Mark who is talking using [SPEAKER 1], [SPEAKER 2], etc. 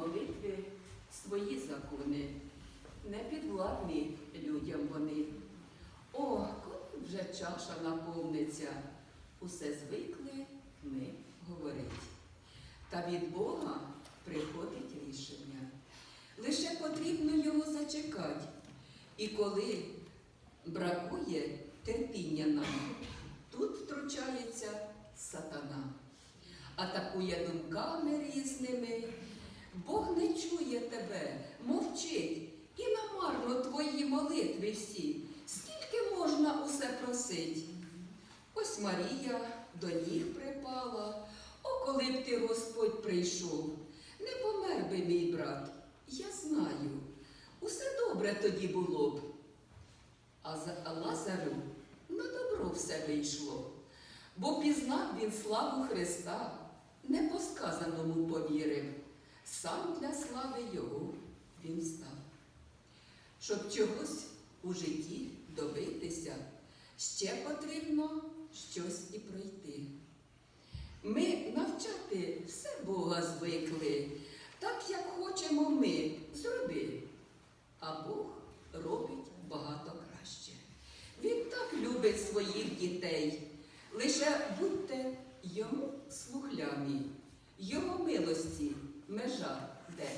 [SPEAKER 1] молитви свої закони, не підвладні людям вони. О, коли вже чаша наповниться, усе звикли ми говорить. Та від Бога приходить рішення. Лише потрібно його зачекати. І коли бракує терпіння нам, тут втручається сатана, атакує думками різними. Бог не чує тебе, мовчить, і намарно твої молитви всі. Скільки можна усе просить? Ось Марія до ніг припала, о, коли б ти, Господь, прийшов. Не помер би мій брат, я знаю, усе добре тоді було б. А за а на добро все вийшло, бо пізнав він славу Христа, не по сказаному повірив, сам для слави його він став. Щоб чогось у житті добитися, ще потрібно щось і пройти. Ми навчати все Бога звикли, так як хочемо ми зроби, а Бог робить багато краще. Він так любить своїх дітей. Лише будьте йому слухляві, його милості межа де.